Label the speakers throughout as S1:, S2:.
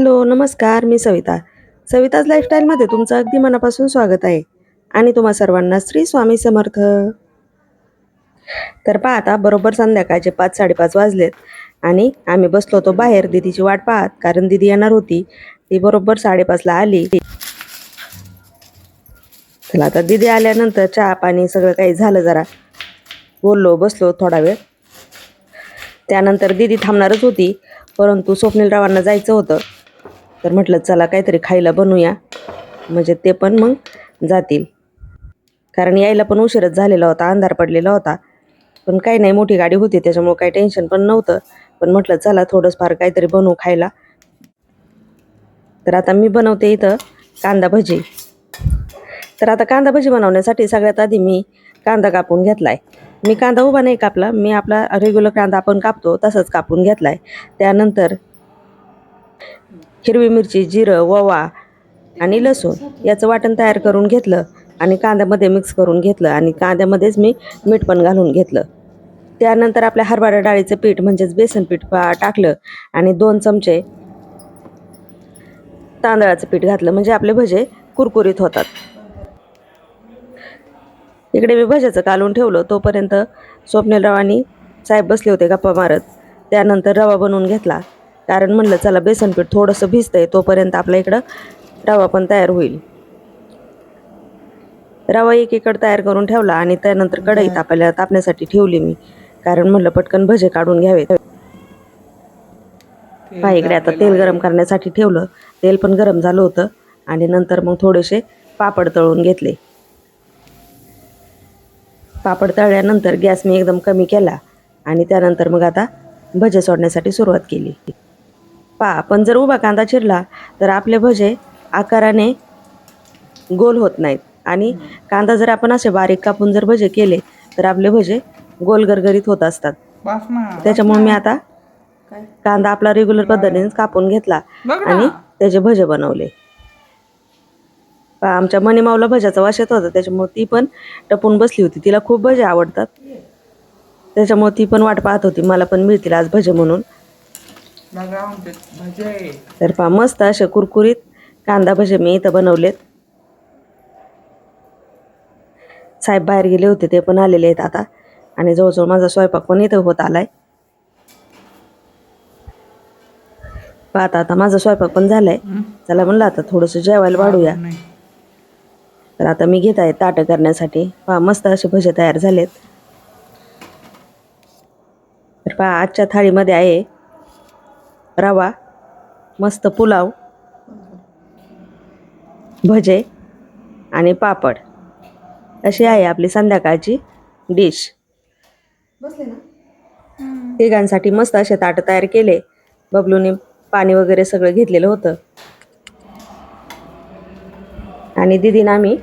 S1: Hello नमस्कार मी सविता. सविताज लाईफस्टाईलमध्ये तुमचं अगदी मनापासून स्वागत आहे. आणि तुम्हा सर्वांना श्री स्वामी समर्थ. तर पहा आता बरोबर संध्याकाळचे पाच साडेपाच वाजलेत. आणि आम्ही बसलो होतो बाहेर दिदीची वाट पाहत कारण दिदी येणार होती. ती बरोबर साडेपाचला आली. चला आता दिदी आल्यानंतर चहा पाणी सगळं काही झालं जरा. बोललो बसलो थोडा वेळ. त्यानंतर दिदी थांबणारच होती परंतु स्वप्नीलरावांना जायचं होतं. तर म्हटलं चला काहीतरी खायला बनवूया. म्हणजे ते पण मग जातील. कारण यायला पण उशीरच झालेला होता अंधार पडलेला होता. पण काही नाही मोठी गाडी होती त्याच्यामुळं काही टेन्शन पण नव्हतं. पण म्हटलं चला थोडंच फार काहीतरी बनवू खायला. तर आता मी बनवते इथं कांदा भजी. तर आता कांदा भजी बनवण्यासाठी सगळ्यात आधी मी कांदा कापून घेतला आहे मी कांदा उभा नाही कापला मी आपला रेग्युलर कांदा आपण कापतो तसंच कापून घेतला आहे त्यानंतर हिरवी मिरची जिरं ओवा आणि लसूण याचं वाटण तयार करून घेतलं आणि कांद्यामध्ये मिक्स करून घेतलं आणि कांद्यामध्येच मी मीठ पण घालून घेतलं. त्यानंतर आपल्या हरभरा डाळीचं पीठ म्हणजेच बेसन पीठ पा- टाकलं आणि दोन चमचे तांदळाचं पीठ घातलं म्हणजे आपले भजे कुरकुरीत होतात. इकडे मी भज्याचं कालून ठेवलं तोपर्यंत स्वप्नीलरावांनी साहेब बसले होते गप्पा मारत. त्यानंतर रवा बनवून घेतला. कारण म्हणलं चला बेसन पीठ थोडंसं भिजतंय तोपर्यंत आपल्या इकडं रवा पण तयार होईल. रवा एक इकड तयार करून ठेवला आणि त्यानंतर कढई तापायला तापण्यासाठी ठेवली मी. कारण म्हणलं पटकन भजे काढून घ्यावेत. हा इकडे आता तेल गरम करण्यासाठी ठेवलं. तेल पण गरम झालं होतं आणि नंतर मग थोडेसे पापड तळून घेतले. पापड तळल्यानंतर गॅस मी एकदम कमी केला आणि त्यानंतर मग आता भजे सोडण्यासाठी सुरुवात केली. पा पण जर उभा कांदा चिरला तर आपले भजे आकाराने गोल होत नाहीत. आणि कांदा जर आपण असे बारीक कापून जर भजे केले तर आपले भजे गोल गरगरीत होत असतात. त्याच्यामुळे मी आता कांदा आपला रेग्युलर पद्धतीने कापून घेतला. आणि त्याचे भजे बनवले. आमच्या मनीमावला भज्याचा वास येत होता त्याच्यामुळे ती पण टपून बसली होती. तिला खूप भजे आवडतात. त्याच्यामुळे ती पण वाट पाहत होती. मला पण मिळतील आज भजे म्हणून.
S2: बघा आमचे भजे.
S1: तर पहा मस्त असे कुरकुरीत कांदा भजे मी इथं बनवलेत. साहेब बाहेर गेले होते ते पण आलेले आहेत आता. आणि जवळजवळ माझा स्वयंपाक पण इथं होत आलाय. पाहता आता माझा स्वयंपाक पण झालाय. चला म्हणलं आता थोडंसं जेवायला वाढूया. तर आता मी घेत आहे ताटं करण्यासाठी. पहा मस्त असे भजे तयार झालेत. तर पहा आजच्या थाळीमध्ये आहे रवा मस्त पुलाव भजे आणि पापड. अशी आहे आपली संध्याकाळची डिश. तिघांसाठी मस्त असे ताटं तयार केले. बबलूने पाणी वगैरे सगळं घेतलेलं होतं. आणि दिदीनं आम्ही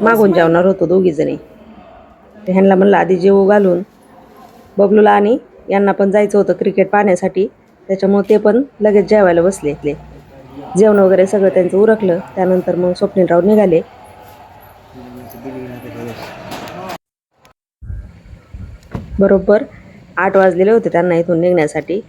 S1: मागून जेवणार होतो दोघी जणी. तर ह्यांना म्हणलं आधी जेवू घालून. बबलूला आणि यांना पण जायचं होतं क्रिकेट पाहण्यासाठी. त्याच्यामुळे ते पण लगेच जेवायला बसले इथले जेवण वगैरे सगळं त्यांचं उरकलं त्यानंतर मग स्वप्नीलराव निघाले बरोबर आठ वाजलेले होते त्यांना इथून निघण्यासाठी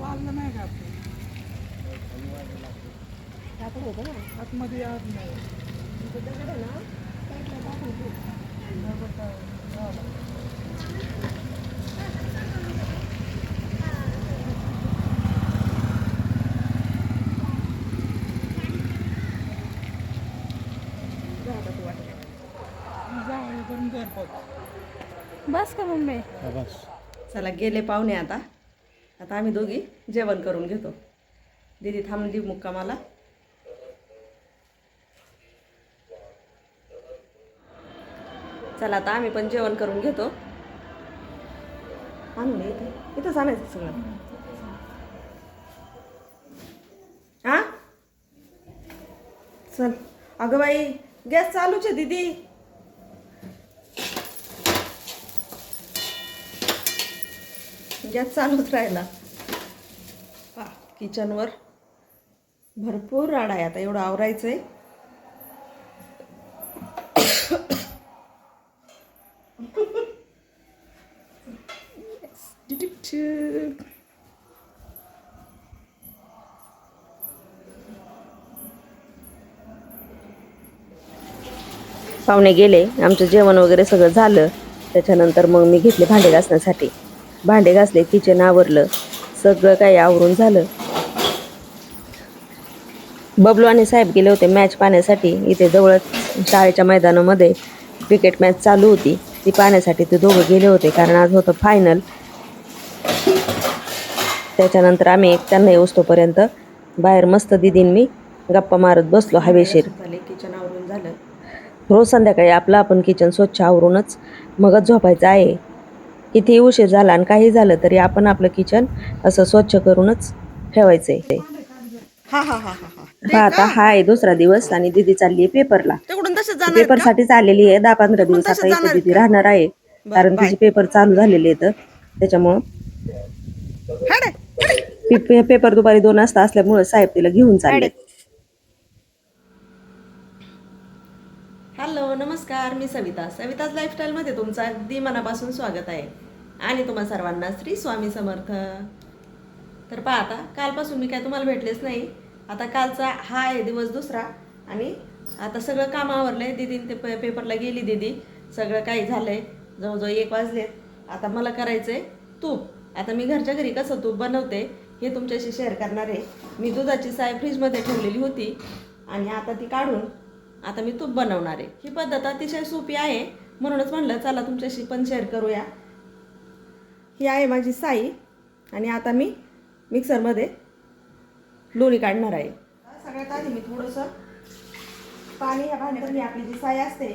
S2: वाजलं नाही का आतमध्ये आत नाही. जाऊ करून घर पोच
S3: बस का मम्मी?
S1: चला गेले पाहुणे आता. आता आम्ही दोघी जेवण करून घेतो. दीदी थांबली मुक्कामाला. चला आता आम्ही पण जेवण करून घेतो. आणून इथे. इथंच आणायचं सगळं. हा चल. अगं बाई गॅस चालूच आहे दीदी. गॅस चालूच राहिला. पा किचनवर भरपूर राड आहे आता एवढं आहे पाहुणे गेले आमचं जेवण वगैरे सगळं झालं. त्याच्यानंतर मग मी घेतले भांडे घासण्यासाठी. भांडे घासले किचन आवरलं सगळं काही आवरून झालं. बबलू आणि साहेब गेले होते मॅच पाहण्यासाठी. इथे जवळच शाळेच्या मैदानामध्ये क्रिकेट मॅच चालू होती. ती पाहण्यासाठी ते दोघं गेले होते कारण आज होतं फायनल त्याच्यानंतर आम्ही त्यांना येऊस्तोपर्यंत बाहेर मस्त दिदीन मी गप्पा मारत बसलो हवेशीर. किचन आवरून झालं रोज संध्याकाळी आपलं आपण किचन स्वच्छ आवरूनच मगच झोपायचं आहे. किती उशीर झाला आणि काही झालं तरी आपण आपलं किचन असं स्वच्छ करूनच ठेवायचं आहे
S2: हा हा हा हा हा.
S1: हा आता हा आहे दुसरा दिवस आणि दिदी चालली आहे पेपरला.
S2: तिकडून तसं जाणार
S1: पेपर साठीच आलेली आहे. दहा पंधरा दिवस आता इथे दिदी राहणार आहे. कारण तिचे पेपर चालू झालेले आहेत. त्याच्यामुळं पेपर दुपारी दोन वाजता असल्यामुळे साहेब तिला घेऊन चालले हॅलो नमस्कार मी सविता. सविताज लाईफस्टाईलमध्ये तुमचं अगदी मनापासून स्वागत आहे. आणि तुम्हा सर्वांना श्री स्वामी समर्थ. तर पहा आता कालपासून मी काय तुम्हाला भेटलेच नाही. आता कालचा हा आहे दिवस दुसरा. आणि आता सगळं काम आवरलंय. दीदीन ते पे- पेपरला गेली दीदी. सगळं काही झालंय. जवळजवळ एक वाजलेत. आता मला करायचंय तूप. आता मी घरच्या घरी कसं तूप बनवते हे तुमच्याशी शेअर करणार आहे. मी दुधाची साय फ्रीजमध्ये ठेवलेली होती. आणि आता ती काढून आता मी तूप बनवणार आहे. ही पद्धत अतिशय सोपी आहे. म्हणूनच म्हणलं चला तुमच्याशी पण शेअर करूया. ही आहे माझी साई आणि आता मी मिक्सरमध्ये लोणी काढणार आहे. सगळ्यात आधी मी थोडंसं पाणी या भांड्यात आपली जी साई असते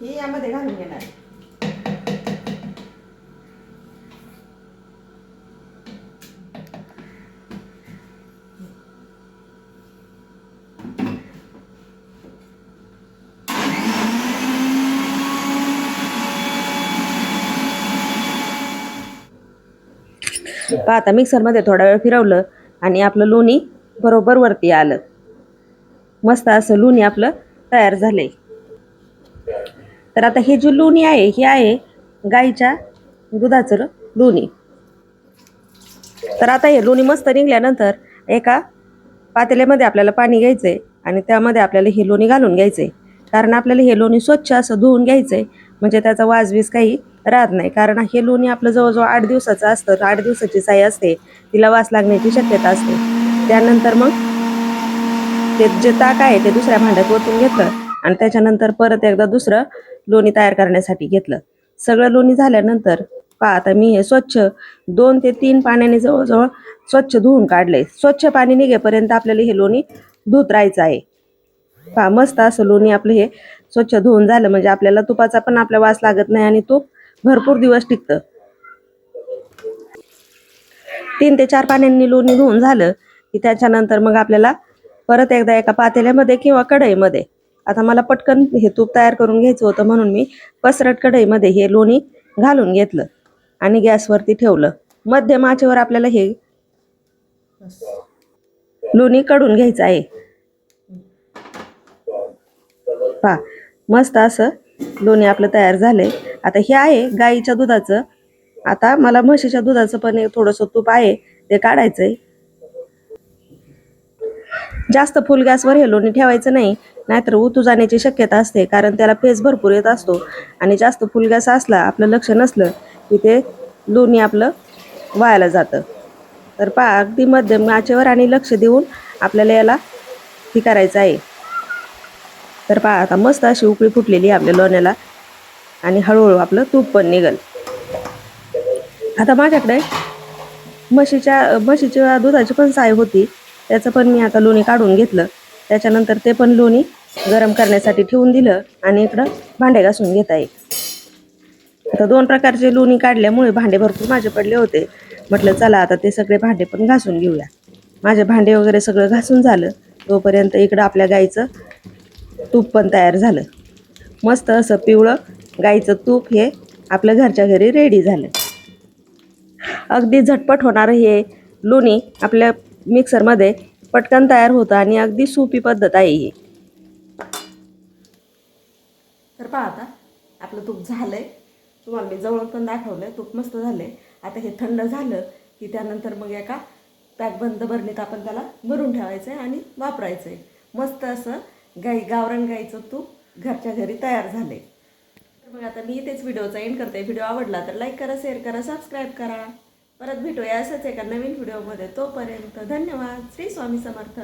S1: ही यामध्ये घालून घेणार आहे. पहा आता मिक्सरमध्ये थोडा वेळ फिरवलं आणि आपलं लोणी बरोबर वरती आलं. मस्त असं लोणी आपलं तयार झालंय. तर आता हे जे लोणी आहे हे आहे गाईच्या दुधाचं लोणी. तर आता हे लोणी मस्त निघल्यानंतर एका पातेल्यामध्ये आपल्याला पाणी घ्यायचं आहे आणि त्यामध्ये आपल्याला हे लोणी घालून घ्यायचं आहे कारण आपल्याला हे लोणी स्वच्छ असं धुवून घ्यायचं आहे म्हणजे त्याचा वाजवीज काही राहत नाही. कारण हे लोणी आपलं जवळजवळ आठ दिवसाचं असतं. आठ दिवसाची साई असते. तिला वास लागण्याची शक्यता असते. त्यानंतर मग ते जे ताक आहे ते दुसऱ्या भांड्यात ओतून घेतलं आणि त्याच्यानंतर परत एकदा दुसरं लोणी तयार करण्यासाठी घेतलं. सगळं लोणी झाल्यानंतर पहा आता मी हे स्वच्छ दोन ते तीन पाण्याने जवळजवळ स्वच्छ धुवून काढलंय. स्वच्छ पाणी निघेपर्यंत आपल्याला हे लोणी धुत राहायचं आहे. पहा मस्त असं लोणी आपलं हे स्वच्छ धुवून झालं. म्हणजे आपल्याला तुपाचा पण आपला वास लागत नाही आणि तूप भरपूर दिवस टिकतं. तीन ते चार पाण्यांनी लोणी धुवून झालं की त्याच्यानंतर मग आपल्याला परत एकदा एका पातेल्यामध्ये किंवा कढईमध्ये आता मला पटकन हे तूप तयार करून घ्यायचं होतं म्हणून मी पसरट कढईमध्ये हे लोणी घालून घेतलं आणि गॅसवरती ठेवलं. मध्यम आचेवर आपल्याला हे लोणी कडून घ्यायचं आहे. पहा मस्त असं लोणी आपलं तयार झालंय. आता हे आहे गाईच्या दुधाचं. आता मला म्हशीच्या दुधाचं पण एक थोडंसं तूप आहे ते काढायचंय. जास्त फुल गॅसवर हे लोणी ठेवायचं नाही नाहीतर उतू जाण्याची शक्यता असते कारण त्याला पेज भरपूर येत असतो. आणि जास्त फुल गॅस असला आपलं लक्ष नसलं की ते लोणी आपलं वायाला जातं. तर पहा अगदी मध्यम आचेवर आणि लक्ष देऊन आपल्याला याला हे करायचं आहे. तर पहा आता मस्त अशी उकळी फुटलेली आहे आपल्या लोण्याला. आणि हळूहळू आपलं तूप पण निघल. आता माझ्याकडे म्हशीच्या म्हशीच्या दुधाची पण साय होती. त्याचं पण मी आता लोणी काढून घेतलं. त्याच्यानंतर ते पण लोणी गरम करण्यासाठी ठेवून दिलं आणि इकडं भांडे घासून घेता येईल. आता दोन प्रकारचे लोणी काढल्यामुळे भांडे भरपूर माझे पडले होते. म्हटलं चला आता ते सगळे भांडे पण घासून घेऊया. माझे भांडे वगैरे सगळं घासून झालं. तोपर्यंत इकडं आपल्या गाईचं तूप पण तयार झालं. मस्त असं पिवळं गाईचं तूप हे आपल्या घरच्या घरी रेडी झालं. अगदी झटपट होणारं हे लोणी आपल्या मिक्सरमध्ये
S4: पटकन तयार होतं आणि अगदी सोपी पद्धत आहे ही. तर पहा आता आपलं तूप झालंय. तुम्हाला मी जवळ पण दाखवलंय तूप मस्त झालंय. आता हे थंड झालं की त्यानंतर मग एका पॅक बंद भरणीत आपण त्याला भरून ठेवायचं आहे आणि वापरायचं आहे मस्त असं गाई गावरान गाईचं तूप घरच्या घरी तयार झालंय. आहे मग आता मी इथेच व्हिडिओचा एंड करते. व्हिडिओ आवडला तर लाईक करा शेअर करा सबस्क्राईब करा. परत भेटूया असंच एका नवीन व्हिडिओमध्ये तोपर्यंत धन्यवाद. श्री स्वामी समर्थ.